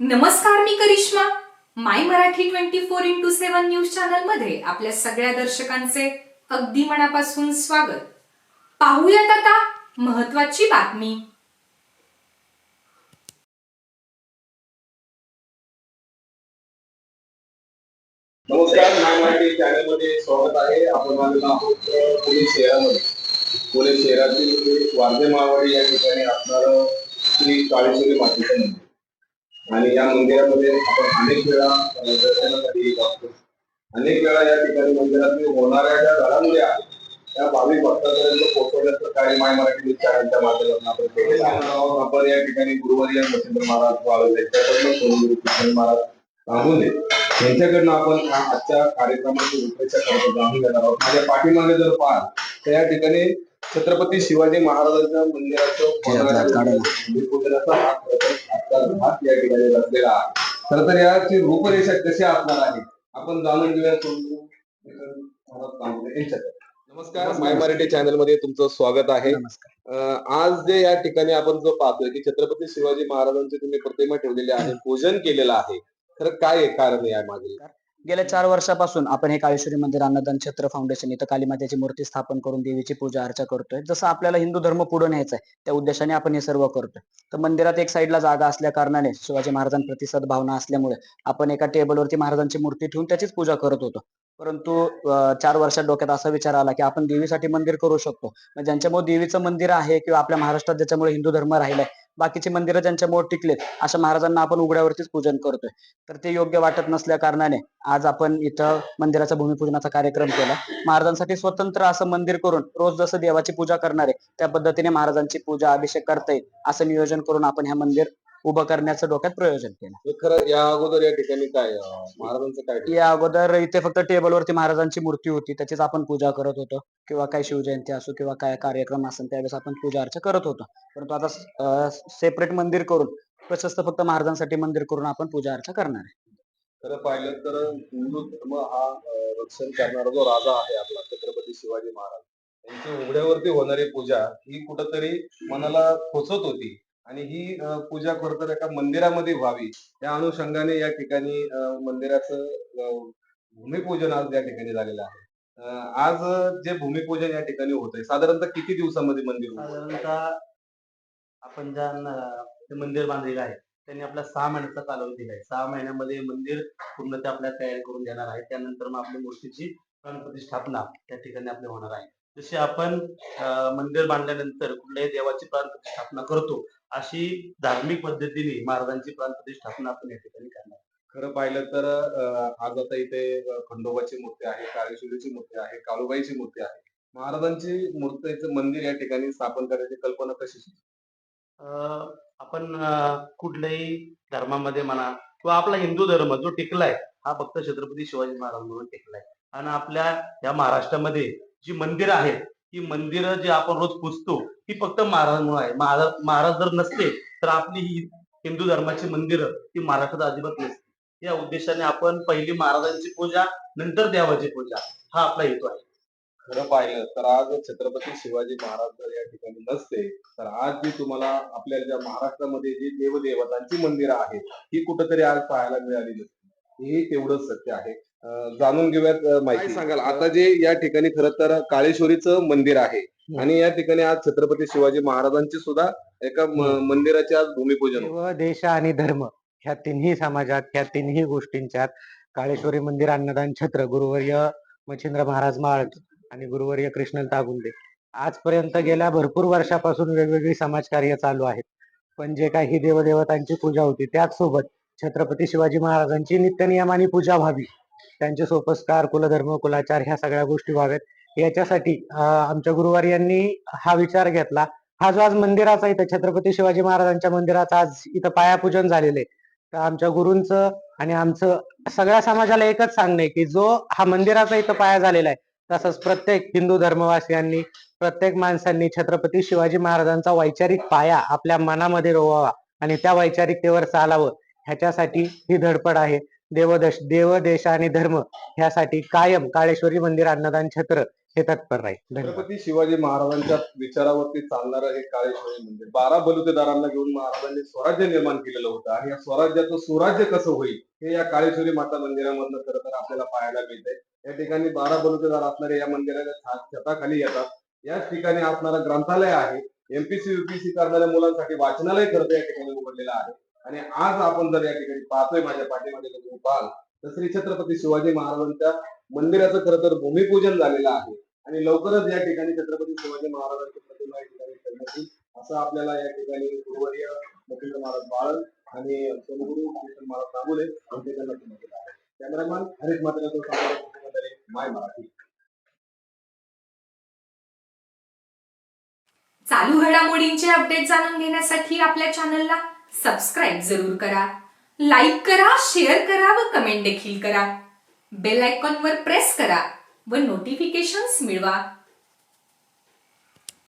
नमस्कार मी Karishma. My Marathi twenty four into seven news चॅनलमध्ये आपल्या सगळ्या दर्शकांचे अगदी मनापासून स्वागत. पाहूयात आता महत्वाची बातमी. नमस्कार माय मराठी चॅनलमध्ये स्वागत आहे. आपण आलेलो आहोत पुणे शहरामध्ये. पुणे शहरातील वारदे वारजे या ठिकाणी असणार श्री काळेश्वरी मातेचं मंदिर आणि या मंदिरामध्ये आपण अनेक वेळा दर्शनासाठी असतो अनेक वेळा या ठिकाणी मंदिरात होणाऱ्या ज्या घडामोडी आहेत त्या भाविक भक्तापर्यंत पोहोचवण्याचं कार्य माय मराठी न्यूज चॅनलच्या माध्यमातून आपण केलेलं आहे. आपण या ठिकाणी गुरुवारी मच्छिंद्र महाराज वाळवे त्यांच्याकडनं सोनूर कृष्ण महाराज सांगून यांच्याकडनं आपण आजच्या कार्यक्रमाची रूपरेषा करतो जाणून घेणार आहोत. माझ्या पाठीमागे जर पाहाल तर या ठिकाणी छत्रपती शिवाजी महाराजांच्या मंदिराचं खरं तर आहे. तर याची रूपरेषा कशी असणार आहे? आपण जाणून घेऊया नमस्कार माय मराठी चॅनलमध्ये तुमचं स्वागत आहे. आज जे या ठिकाणी आपण जो पाहतोय की छत्रपती शिवाजी महाराजांची तुम्ही प्रतिमा ठेवलेली आहे पूजन केलेलं आहे. खरं काय आहे कारण या मागे गेल्या चार वर्षापासून आपण हे काळेश्वरी मंदिर अन्नदान क्षेत्र फाउंडेशन इथं कालीमातेची मूर्ती स्थापन करून देवीची पूजा अर्चा करतोय. जसं आपल्याला हिंदू धर्म पुढे न्यायचा आहे त्या उद्देशाने आपण हे सर्व करतोय. तर मंदिरात एक साईडला जागा असल्या कारणाने शिवाजी महाराजांप्रती सद्भावना असल्यामुळे आपण एका टेबलवरती महाराजांची मूर्ती ठेवून त्याचीच पूजा करत होतो. परंतु चार वर्षात डोक्यात असा विचार आला की आपण देवीसाठी मंदिर करू शकतो. मग ज्यांच्यामुळे देवीचं मंदिर आहे किंवा आपल्या महाराष्ट्रात ज्याच्यामुळे हिंदू धर्म राहिलाय बाकीची मंदिरं ज्यांच्यामुळे टिकलेत अशा महाराजांना आपण उघड्यावरतीच पूजन करतोय. तर ते योग्य वाटत नसल्या कारणाने आज आपण इथं मंदिराचा भूमिपूजनाचा कार्यक्रम केला. महाराजांसाठी स्वतंत्र असं मंदिर करून रोज जसं देवाची पूजा करणार आहे त्या पद्धतीने महाराजांची पूजा अभिषेक करता येईल असं नियोजन करून आपण ह्या मंदिर उभं करण्याचं डोक्यात प्रयोजन केलं. हे खरं या अगोदर या ठिकाणी काय अं, महाराजांचं काय या अगोदर इथे फक्त टेबलवरती महाराजांची मूर्ती होती. त्याचीच आपण पूजा करत होतो. किंवा काय शिवजयंती असो किंवा काय कार्यक्रम असेल त्यावेळेस आपण पूजा अर्चा करत होतो. परंतु आता सेपरेट मंदिर करून प्रशस्त फक्त महाराजांसाठी मंदिर करून आपण पूजा अर्चा करणार आहे. खरं पाहिलं तर हिंदू धर्म हा अं, रक्षण करणारा जो राजा आहे आपला छत्रपती शिवाजी महाराज यांची उघड्यावरती होणारी पूजा ही कुठंतरी मनाला खोचत होती. आणि ही पूजा खरंतर एका मंदिरामध्ये व्हावी. या अनुषंगाने या ठिकाणी मंदिराचं भूमिपूजन आज या ठिकाणी झालेलं आहे. आज जे भूमिपूजन या ठिकाणी होत आहे साधारणतः किती दिवसामध्ये मंदिर साधारणतः आपण ज्या मंदिर बांधलेलं आहे त्यांनी आपला सहा महिन्याचा कालावधी दिलाय सहा महिन्यामध्ये मंदिर पूर्ण ते आपल्याला तयारी करून देणार आहे. त्यानंतर मग आपल्या मूर्तीची प्राणप्रतिष्ठापना त्या ठिकाणी आपली होणार आहे. जशी आपण मंदिर बांधल्यानंतर कुठल्याही देवाची प्राणप्रतिष्ठापना करतो अशी धार्मिक पद्धतीने महाराजांची प्राणप्रतिष्ठापना आपण या ठिकाणी करणार. खरं पाहिलं तर आज आता इथे खंडोबाची मूर्ती आहे काळेश्वरीची मूर्ती आहे काळूबाईची मूर्ती आहे महाराजांची मूर्तीचं मंदिर या ठिकाणी स्थापन करण्याची कल्पना कशी? आपण कुठल्याही धर्मामध्ये म्हणा किंवा आपला हिंदू धर्म जो टिकलाय हा फक्त छत्रपती शिवाजी महाराज म्हणून टिकलाय. आणि आपल्या या महाराष्ट्रामध्ये जी मंदिरं आहेत ही मंदिरं जी आपण रोज पुजतो ही फक्त महाराजांमुळे आहे. महाराज महाराज जर नसते तर आपली ही हिंदू धर्माची मंदिरं ही महाराष्ट्रात अजिबात नसते या उद्देशाने आपण पहिली महाराजांची पूजा नंतर देवाची पूजा हा आपला हेतू आहे. खरं पाहिलं तर आज छत्रपती शिवाजी महाराज जर या ठिकाणी नसते तर आज जी तुम्हाला आपल्या ज्या महाराष्ट्रामध्ये जी देवदेवतांची मंदिरं आहेत ही कुठंतरी आज पाहायला मिळाली नसती हे तेवढंच सत्य आहे. जाणून घेऊयात माहिती. सांगाल? आता जे या ठिकाणी खरं तर काळेश्वरीचं मंदिर आहे आणि या ठिकाणी आज छत्रपती शिवाजी महाराजांची सुद्धा एका मंदिराचे आज भूमिपूजन. व देश आणि धर्म ह्या तिन्ही समाजात ह्या तिन्ही गोष्टींच्यात काळेश्वरी मंदिर अन्नदान छत्र गुरुवर्य मच्छिंद्र महाराज माळ आणि गुरुवर्य कृष्ण तागुंदे. आजपर्यंत गेल्या भरपूर वर्षापासून वेगवेगळी समाजकार्य चालू आहेत. पण जे काही देवदेवतांची पूजा होती त्याचसोबत छत्रपती शिवाजी महाराजांची नित्यनियमाने पूजा व्हावी. त्यांचे सोपस्कार कुलधर्म कुलाचार ह्या सगळ्या गोष्टी व्हाव्यात. याच्यासाठी आमच्या गुरुवार यांनी हा विचार घेतला. हा जो आज मंदिराचा इथं छत्रपती शिवाजी महाराजांच्या मंदिराचा आज इथं पायापूजन झालेलं आहे. तर आमच्या गुरूंचं आणि आमचं सगळ्या समाजाला एकच सांगणं आहे की जो हा मंदिराचा इथं पाया झालेला आहे तसंच प्रत्येक हिंदू धर्मवासियांनी प्रत्येक माणसांनी छत्रपती शिवाजी महाराजांचा वैचारिक पाया आपल्या मनामध्ये रोवावा आणि त्या वैचारिकतेवर चालावं. ह्याच्यासाठी ही धडपड आहे. देवदश देव देश आणि धर्म ह्यासाठी कायम काळेश्वरी मंदिर अन्नदान छत्र हे तत्पर राहील. धन्यवाद. छत्रपती शिवाजी महाराजांच्या विचारावरती चालणारं हे काळेश्वरी मंदिर. बारा बलुतेदारांना घेऊन महाराजांनी स्वराज्य निर्माण केलेलं होतं आणि या स्वराज्याचं सुराज्य कसं होईल हे या काळेश्वरी माता मंदिरामधनं खरं तर आपल्याला पाहायला मिळतंय. या ठिकाणी बारा बलुतेदार असणारे या मंदिराच्या छा- छताखाली येतात. याच ठिकाणी असणारं ग्रंथालय आहे. एमपीसी युपीसी करणाऱ्या मुलांसाठी वाचनालय खरं तर या ठिकाणी उघडलेलं आहे. आणि आज आपण जर या ठिकाणी पाहतोय माझ्या पाठीमध्ये तुम्ही पाहाल तर श्री छत्रपती शिवाजी महाराजांच्या मंदिराचं खरं तर भूमिपूजन झालेलं आहे. आणि लवकरच या ठिकाणी छत्रपती शिवाजी महाराजांची प्रतिमा या ठिकाणी ठेवण्यात असं आपल्याला या ठिकाणी गुरुवर्य मच्छिंद्र महाराज बाळन आणि सोनगुरु कृष्ण महाराज दाबुले यांचे त्यांना सांगितलं आहे. कॅमेरामॅन हरीश मात्र माय मराठी. चालू घडामोडींचे अपडेट जाणून घेण्यासाठी आपल्या चॅनलला सबस्क्राईब जरूर करा. लाईक करा शेअर करा व कमेंट देखील करा. बेल आयकॉनवर प्रेस करा व नोटिफिकेशन्स मिळवा.